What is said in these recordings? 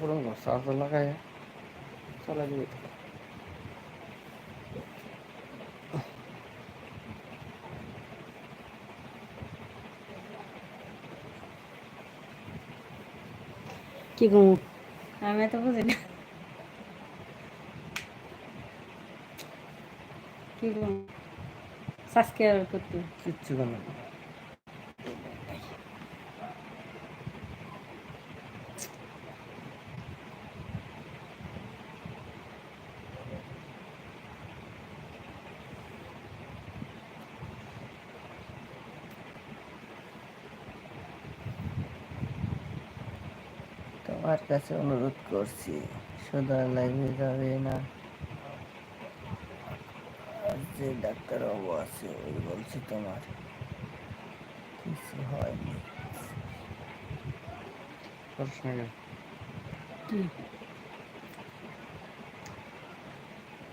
ঘণ্টা চার্জ লাগায়। চলা যাবে কি গো আমি তো বুঝি না। কি গো সাবস্ক্রাইব করতে। কিচ্ছু কেন তোমার কাছে অনুরোধ করছি শুধু লাইভে যাবে না। যে ডাক্তার বাবু আছে ওই বলছি তোমার। কিছু হয়নি।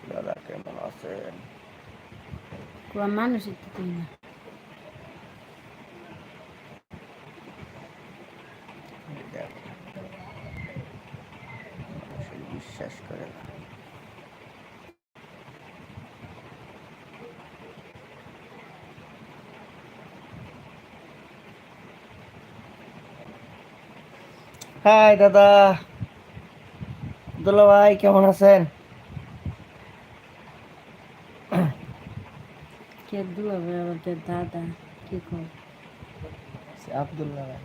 দাদা কেমন আছেন? কোয়া মানুষই তো না দেখো মানুষের বিশ্বাস করে না হাই দাদা। দুলা ভাই কেমন আছেন? কে দুলাবে আবার কে দাদা কি কর আবদুল্লাহ ভাই।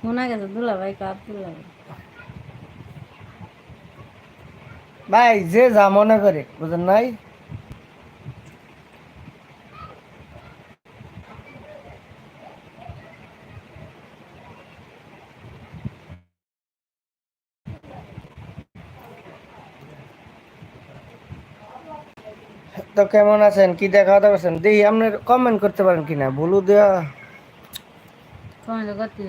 শোনা গেছে দুলাভাই কা আব্দুল্লাহ ভাই যে যা মনে করে বুঝেন নাই? তো কেমন আছেন? কি দেখা দাওয়া করছেন? দেখি আপনি কমেন্ট করতে পারেন কিনা? ভুলু দেয়া। কমে তো করতে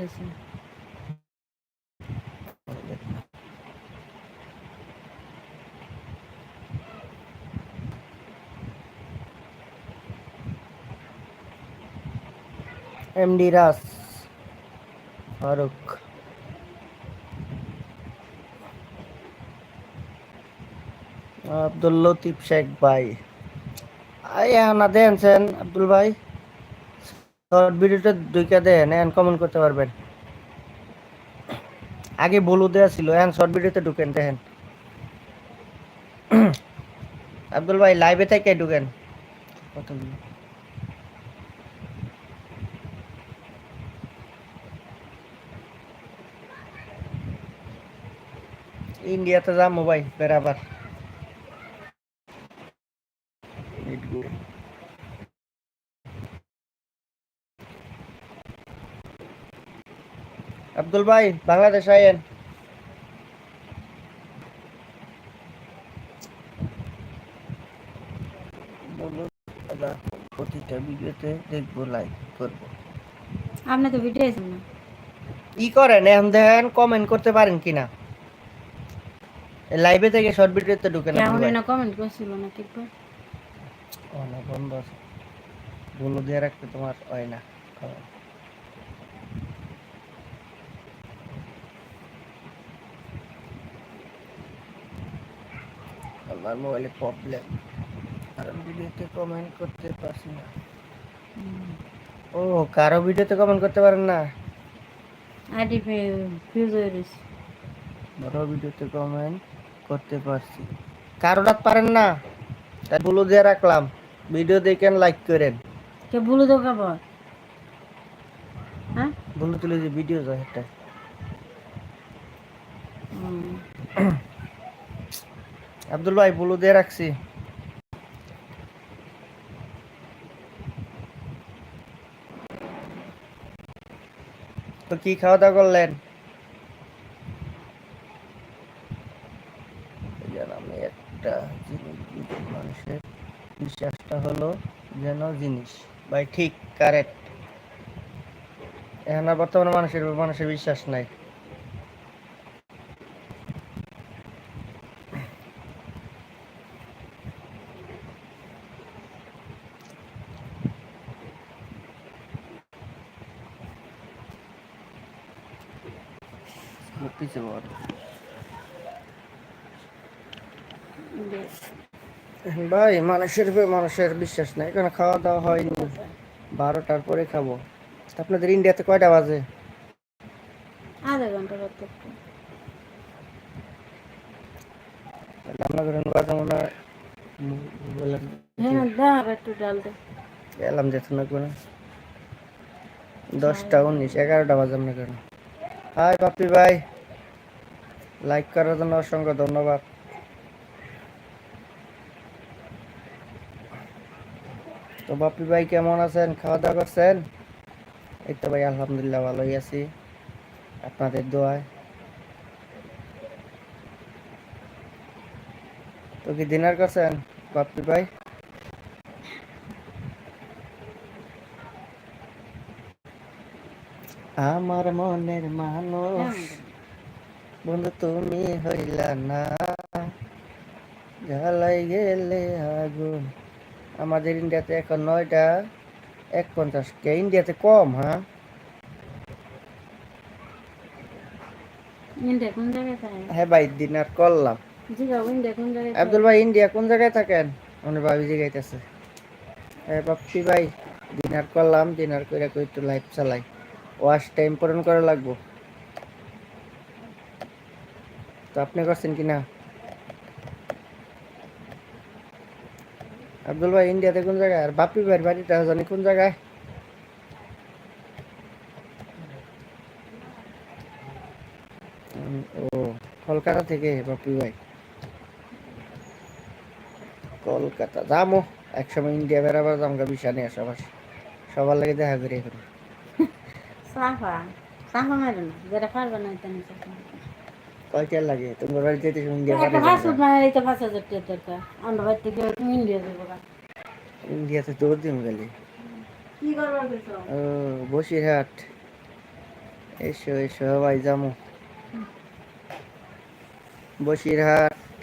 এমডি রাস ফারুক আব্দুল লতিফ শেখ ভাই। না দেন সেন, আব্দুল ভাই। শর্ট ভিডিওটা দুইটা দেন, এন কমেন্ট করতে পারবেন। আগে বলু দেয়া ছিল এখন শর্ট ভিডিওতে ঢুকেন, দেখেন। আব্দুল ভাই লাইভে থেকে ঢুকেন। কতগুলো ইন্ডিয়াতে যাব ভাই বেড়াবার। আব্দুল ভাই বাংলাদেশ আইয়েন প্রতিটা ভিডিওতে দেখব লাইক করব। আপনি তো ভিডিও আছেন না। ই করেন এখন দেখেন কমেন্ট করতে পারেন কিনা। লাইভে থেকে শর্ট ভিডিওতে ঢুকে না কেমন না কমেন্ট করছিল না ঠিক করে না বন্ধ আছে। বলো দিয়ে রাখতে তোমার হয় না। আমার মোবাইলে প্রবলেম আর ভিডিওতে কমেন্ট করতে পারছি না। ও কারও ভিডিওতে কমেন্ট করতে পারেন না? আইডি ফিউজ হয়ে রয়েছে। বড় ভিডিওতে কমেন্ট করতে পারছি। কারোটা পারেন না? তাই বলে দিয়ে রাখলাম। ভিডিও দেখেন লাইক করেন। কে ভুলে দেবো খাবার হ্যাঁ? বলে তুলে যে ভিডিও যায় হুম। আব্দুল ভাই বুলু দিয়ে রাখছি। তো কি খাওয়া দাওয়া করলেন? আমি একটা মানুষের বিশ্বাসটা হলো যেন জিনিস। ভাই, ঠিক, কারেক্ট। এখন বর্তমানে মানুষের মানুষের বিশ্বাস নাই। পিছে বল। ভাই মানুষের উপর মানুষের বিশ্বাস নাই। কারণ খাওয়া দাওয়া হয়নি। বারোটার পরে খাব। আপনাদের ইন্ডিয়াতে কয়টা বাজে? আধা ঘণ্টা মনে হয় হ্যাঁ এলাম যেত না কোনো দশটা উনিশ এগারোটা বাজে আপনার কেন হাই পাপি ভাই। লাইক করার জন্য অসংখ্য ধন্যবাদ। তো বাপি ভাই কেমন আছেন? খাওয়া দাওয়া করছেন? এই তো ভাই, আলহামদুলিল্লাহ ভালোই আছি। আপনাদের দোয়ায়। তো কি ডিনার করছেন বাপি ভাই? আমার মনের মানুষ। বন্ধু তুমি হইলা না। জ্বালাই গেলে আগুন। আমাদের ইন্ডিয়াতে এখন নয়টা এক পঞ্চাশ কে? ইন্ডিয়াতে কম হ্যাঁ? হ্যাঁ ভাই ডিনার করলাম। আব্দুল ভাই ইন্ডিয়া কোন জায়গায় থাকেন? মনে ভাবি জিগাইতেছে। হ্যাঁ বাপ্পি ভাই ডিনার করলাম ডিনার করে একটু লাইভ চালাই। ওয়াশ টাইম পূরণ করা লাগবো। তো আপনি করছেন কি না আব্দুল ভাই, ইন্ডিয়াতে কোন জায়গায়? আর বাপ্পি ভাইয়ের বাড়িটা জানি কোন জায়গায়? ও, কলকাতা থেকে বাপ্পি ভাই। কলকাতা যামো। একসময় ইন্ডিয়া বেড়াবার জামগা বিষা নিয়ে সবার সবার লাগে দেখা করে এখন। সাফা সাফা মারো না যেটা পারবে না লাগে? তোমার বাড়িতে তো ইন্ডিয়া একটা এই তো পাঁচ হাজার টাকা দরকার আমরা বাড়ি থেকে তুমি ইন্ডিয়া যাব ইন্ডিয়াতে দৌড় দিম গেলে? কি করবার ও বসিরহাট। এসো এসো ভাই যামো। বসিরহাট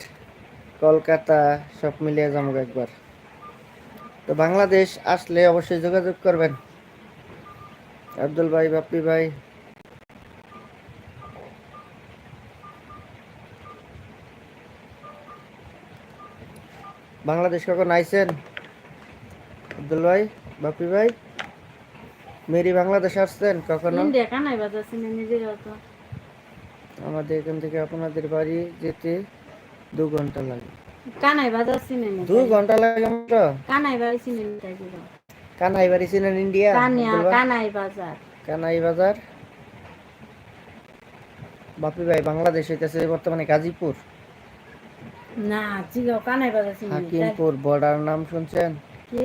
কলকাতা সব মিলিয়ে যাব একবার। তো বাংলাদেশ আসলে অবশ্যই যোগাযোগ করবেন। আব্দুল ভাই বাপ্পি ভাই বাংলাদেশ কখন আইছেন আব্দুল ভাই বাপ্পি ভাই? মেরি বাংলাদেশ আসছেন কখনো? আমাদের এখান থেকে আপনাদের বাড়ি যেতে দু ঘণ্টা লাগে। কানাই বাজার দু ঘণ্টা লাগে মাত্র কানাই বাড়ি কানাই বাড়ি ইন্ডিয়া? কানাই বাজার। কানাই বাজার? বাপি ভাই বাংলাদেশ হইতেছে বর্তমানে গাজীপুর। না কানাই বাজার সিনে হাকিমপুর বর্ডার নাম শুনছেন? কি?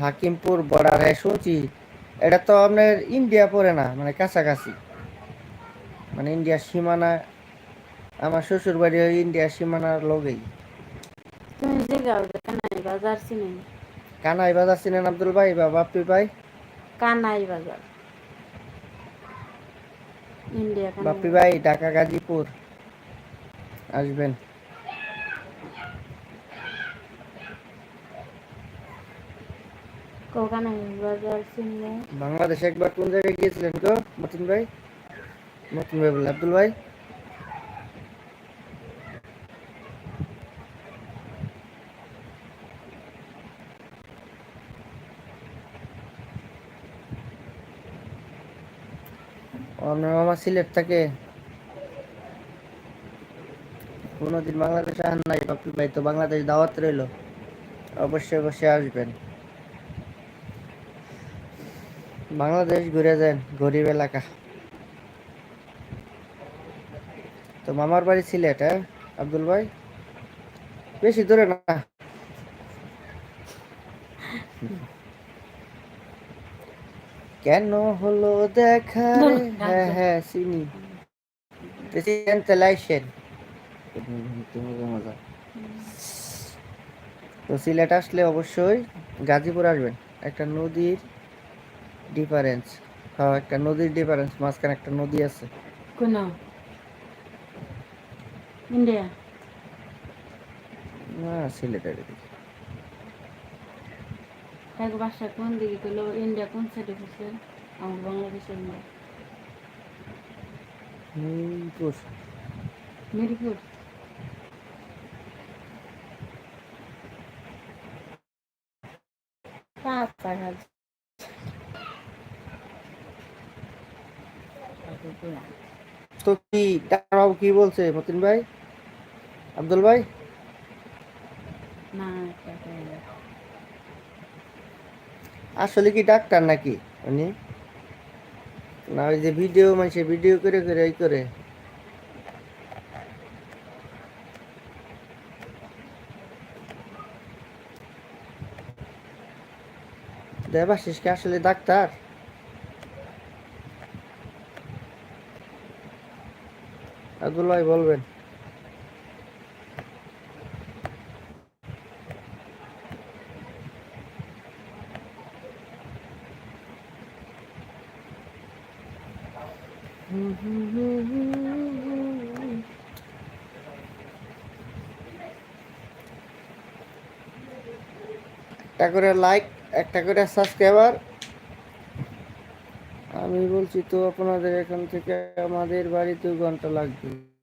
হাকিমপুর বর্ডার হ্যাঁ শুনছি। এটা তো আপনার ইন্ডিয়া পড়ে না মানে কাছাকাছি। মানে ইন্ডিয়ার সীমানা আমার শ্বশুর বাড়ি ওই ইন্ডিয়ার সীমানার লগেই। তুমি যে কানাই বাজার সিনে কানাই বাজার চিনেন আব্দুল ভাই বা বাপ্পি ভাই? কানাই বাজার। ইন্ডিয়া বাপ্পি ভাই ঢাকা গাজীপুর। আসবেন। সিনে বাংলাদেশ একবার কোন জায়গায় গিয়েছিলেন গো মতিন ভাই? মতিন ভাই বলে আব্দুল ভাই? আপনার মামা সিলেট থাকে। কোনোদিন বাংলাদেশে আন নাই বাপি ভাই, তো বাংলাদেশ দাওয়াত রইল। অবশ্যই অবশ্যই আসবেন। বাংলাদেশ ঘুরে যান গরিব এলাকা। তো মামার বাড়ি সিলেট হ্যাঁ? আব্দুল ভাই? বেশি দূরে না? কেন হলো দেখা? হ্যাঁ ডাকো। হ্যাঁ চিনি। তো সিলেট আসলে অবশ্যই গাজীপুর আসবেন। একটা নদীর ডিফারেন্স হ্যাঁ একটা নদীর ডিফারেন্স মাঝখানে একটা নদী আছে। কোন? ইন্ডিয়া? না সিলেটের দিকে। এক বাসা কোন দিকে গেলো? ইন্ডিয়া কোন সাইডে পড়ছে আমার বাংলাদেশের না মিরপুর। মিরপুর? পাঁচ হাজার। তো কি ডাক্তার বাবু কি বলছে মতিন ভাই? আব্দুল ভাই। আসলে কি ডাক্তার নাকি উনি? না ওই যে ভিডিও মানুষে ভিডিও করে করে এই করে। দেবাশিস কি আসলে ডাক্তার? আব্দুল ভাই বলবেন। একটা করে লাইক একটা করে সাবস্ক্রাইবার আমি বলছি তো আপনাদের এখান থেকে আমাদের বাড়ি দু ঘণ্টা লাগবে।